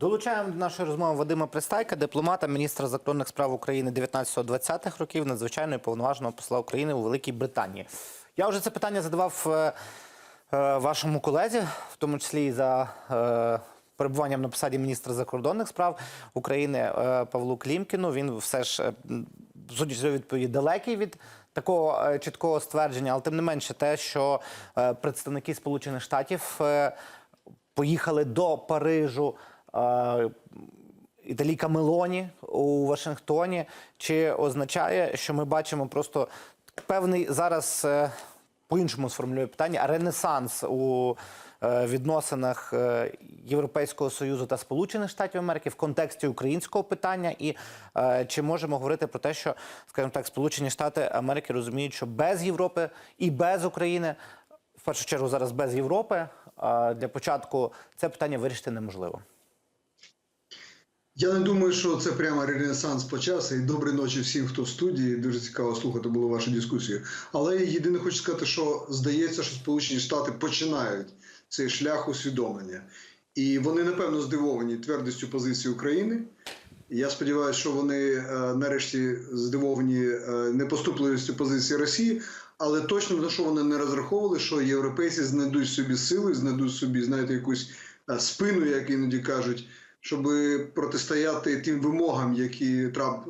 Долучаємо до нашої розмови Вадима Пристайка, дипломата, міністра закордонних справ України 19-20-х років, надзвичайно і повноваженого посла України у Великій Британії. Я вже це питання задавав е, е, вашому колезі, в тому числі і за е, перебуванням на посаді міністра закордонних справ України е, Павлу Клімкіну. Він все ж, е, судячи відповіді, далекий від такого е, чіткого ствердження, але тим не менше, те, що е, представники Сполучених Штатів. е, поїхали до Парижу. Італійка Мелоні у Вашингтоні. Чи означає, що ми бачимо просто певний зараз е, по-іншому сформулюю питання, ренесанс у е, відносинах е, Європейського Союзу та Сполучених Штатів Америки в контексті українського питання? І чи можемо говорити про те, що, скажімо так, Сполучені Штати Америки розуміють, що без Європи і без України в першу чергу зараз без Європи. Для початку це питання вирішити неможливо. Я не думаю, що це прямо ренесанс почався. І доброї ночі всім, хто в студії. Дуже цікаво слухати було вашу дискусію. Але єдине хочу сказати, що здається, що Сполучені Штати починають цей шлях усвідомлення. І вони, напевно, здивовані твердістю позиції України. Я сподіваюся, що вони е, нарешті здивовані е, непоступливістю позиції Росії, але точно на що вони не розраховували, що європейці знайдуть собі сили, знайдуть собі, знаєте, якусь е, спину, як іноді кажуть, щоб протистояти тим вимогам, які Трамп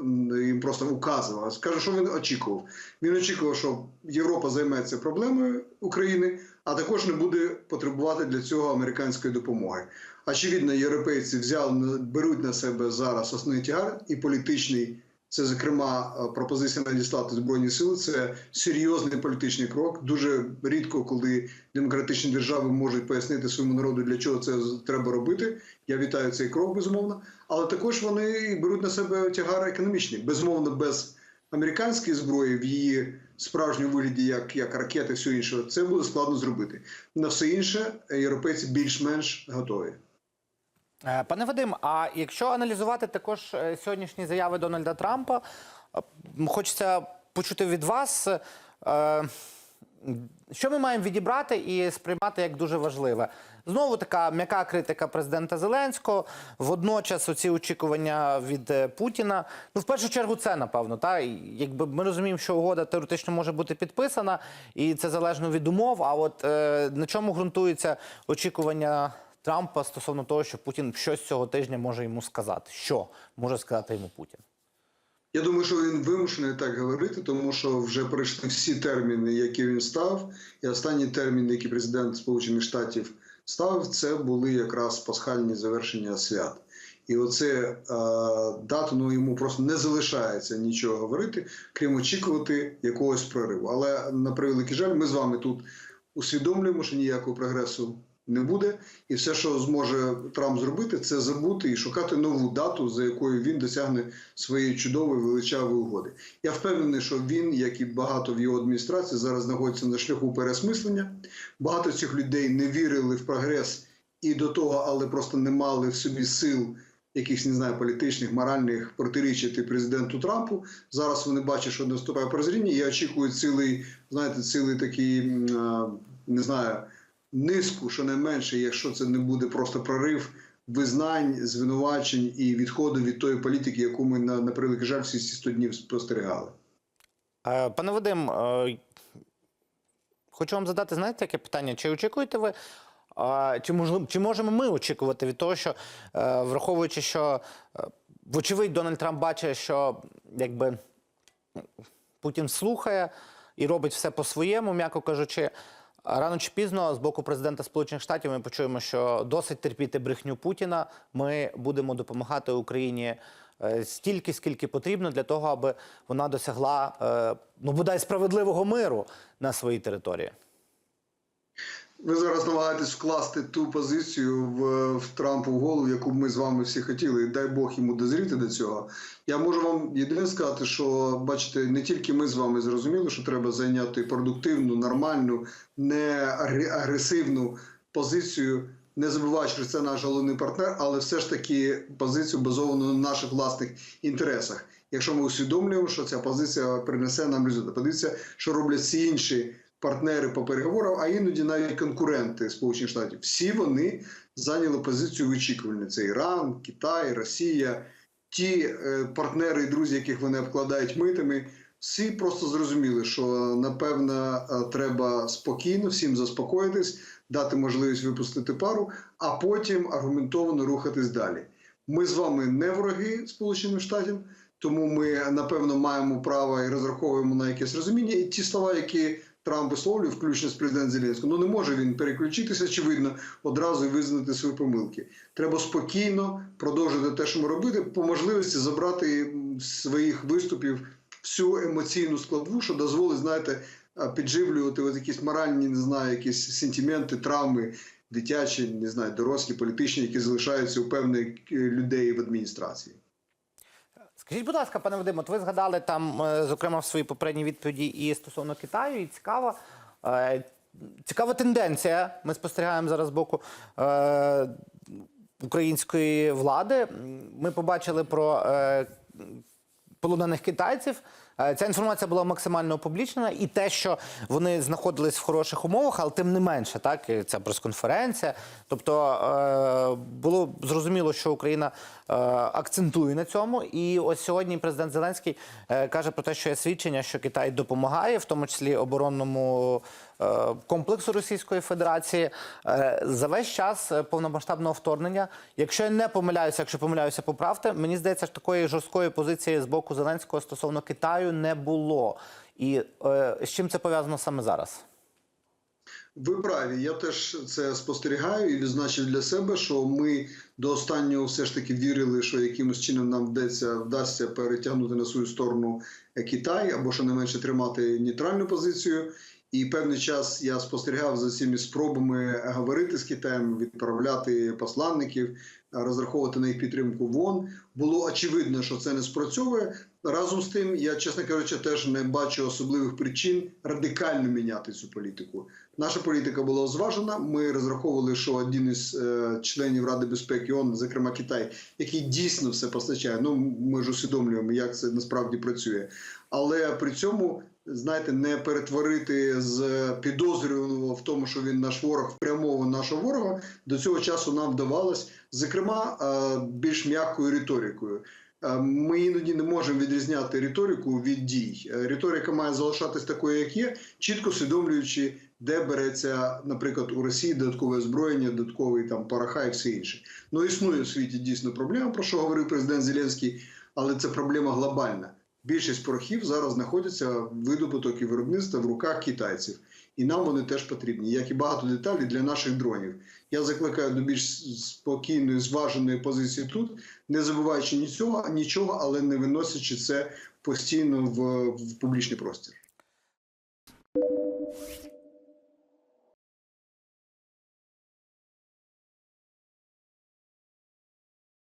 їм просто указував. Скажу, що він очікував. Він очікував, що Європа займеться проблемою України, а також не буде потребувати для цього американської допомоги. Очевидно, європейці взяли беруть на себе зараз основний тягар і політичний. Це, зокрема, е, пропозиція надіслати збройні сили. Це серйозний політичний крок. Дуже рідко, коли демократичні держави можуть пояснити своєму народу, для чого це треба робити. Я вітаю цей крок, безумовно. Але також вони беруть на себе тягар економічний. Безумовно, без американської зброї в її справжньому вигляді, як, як ракети, все інше, це буде складно зробити. На все інше європейці більш-менш готові. Е, Пане Вадим, а якщо аналізувати також е, сьогоднішні заяви Дональда Трампа, е, хочеться почути від вас, що ми маємо відібрати і сприймати як дуже важливе. Знову така м'яка критика президента Зеленського. Водночас оці очікування від Путіна. Ну, в першу чергу, це напевно. Та якби ми розуміємо, що угода теоретично може бути підписана, і це залежно від умов. А от на чому ґрунтується очікування Трампа стосовно того, що Путін щось цього тижня може йому сказати? Що може сказати йому Путін? Я думаю, що він вимушений так говорити, тому що вже пройшли всі терміни, які він став. І останні терміни, які президент Сполучених Штатів ставив, це були якраз пасхальні завершення свят. І оце е, дату ну, йому просто не залишається нічого говорити, крім очікувати якогось прориву. Але на превеликий жаль, ми з вами тут усвідомлюємо, що ніякого прогресу не буде, і все, що зможе Трамп зробити, це забути і шукати нову дату, за якою він досягне своєї чудової величавої угоди. Я впевнений, що він, як і багато в його адміністрації, зараз знаходиться на шляху пересмислення. Багато цих людей не вірили в прогрес і до того, але просто не мали в собі сил. Якихось не знаю політичних, моральних протирічити президенту Трампу. Зараз вони бачать, що наступає прозріння. і очікують цілий, знаєте, цілий такий не знаю низку, що не менше, якщо це не буде просто прорив визнань, звинувачень і відходу від тої політики, яку ми на, на превеликий жаль всі ці 100 днів спостерігали. Е, Пане Вадим, е, хочу вам задати, знаєте, таке питання. Чи очікуєте ви, е, чи, можливо, чи можемо ми очікувати від того, що враховуючи, що вочевидь Дональд Трамп бачить, що якби Путін слухає і робить все по-своєму, м'яко кажучи. Рано чи пізно з боку президента Сполучених Штатів ми почуємо, що досить терпіти брехню Путіна. Ми будемо допомагати Україні е, стільки, скільки потрібно для того, аби вона досягла е, ну бодай справедливого миру на своїй території. Ви зараз намагаєтесь вкласти ту позицію в, в Трампу в голову, яку ми з вами всі хотіли. І дай Бог йому дозріти до цього. Я можу вам єдине сказати, що бачите, не тільки ми з вами зрозуміли, що треба зайняти продуктивну, нормальну, не агресивну позицію. Не забуваючи, що це наш головний партнер, але все ж таки позицію базовану на наших власних інтересах. Якщо ми усвідомлюємо, що ця позиція принесе нам результат, позиція, що роблять всі інші партнери по переговорам, а іноді навіть конкуренти Сполучених Штатів. Всі вони зайняли позицію вичікування. Це Іран, Китай, Росія, ті е, партнери і друзі, яких вони обкладають митами. Всі просто зрозуміли, що напевно е, треба спокійно всім заспокоїтись, дати можливість випустити пару, а потім аргументовано рухатись далі. Ми з вами не вороги Сполучених Штатів, тому ми напевно маємо право і розраховуємо на якесь розуміння. І ті слова, які Трамп висловлює, включно з президентом Зеленським, ну не може він переключитися, очевидно, одразу і визнати свої помилки. Треба спокійно продовжити те, що ми робити, по можливості забрати з своїх виступів всю емоційну складову, що дозволить, знаєте, підживлювати от якісь моральні, не знаю, якісь сентименти, травми, дитячі, не знаю, дорослі, політичні, які залишаються у певних е, людей в адміністрації. Скажіть, будь ласка, пане Вадим, от ви згадали там, е, зокрема, в своїй попередній відповіді і стосовно Китаю, і цікава. е, Цікава тенденція. Ми спостерігаємо зараз з боку е, української влади. Ми побачили про е, полонених китайців. Е, Ця інформація була максимально опублічнена, і те, що вони знаходились в хороших умовах, але тим не менше, так ця прес-конференція. Тобто е, було зрозуміло, що Україна е, акцентує на цьому. І ось сьогодні президент Зеленський каже про те, що є свідчення, що Китай допомагає, в тому числі оборонному комплексу Російської Федерації. За весь час повномасштабного вторгнення, якщо я не помиляюся, якщо помиляюся, поправте, мені здається, що такої жорсткої позиції з боку Зеленського стосовно Китаю не було. І е, з чим це пов'язано саме зараз? Ви праві, я теж це спостерігаю і відзначив для себе, що ми до останнього все ж таки вірили, що якимось чином нам вдасться, вдасться перетягнути на свою сторону е, Китай або що не менше тримати нейтральну позицію. І певний час я спостерігав за цими спробами говорити з Китаєм, відправляти посланників, розраховувати на їх підтримку в ООН. Було очевидно, що це не спрацьовує. Разом з тим, я, чесно кажучи, теж не бачу особливих причин радикально міняти цю політику. Наша політика була зважена. Ми розраховували, що один із е, членів Ради безпеки ООН, зокрема Китай, який дійсно все постачає. Ну ми ж усвідомлюємо, як це насправді працює. Але при цьому, знаєте, не перетворити з підозрюваного в тому, що він наш ворог прямого нашого ворога. До цього часу нам вдавалось, зокрема, е, більш м'якою риторикою. Е, Ми іноді не можемо відрізняти риторику від дій. Е, Риторика має залишатись такою, як є, чітко усвідомлюючи, де береться, наприклад, у Росії додаткове озброєння, додатковий там параха і все інше. Ну існує в світі дійсно проблема, про що говорив президент Зеленський, але це проблема глобальна. Більшість порохів зараз знаходяться видобуток і виробництва в руках китайців, і нам вони теж потрібні, як і багато деталей для наших дронів. Я закликаю до більш спокійної, зваженої позиції тут, не забуваючи нічого, нічого, але не виносячи це постійно в, в публічний простір.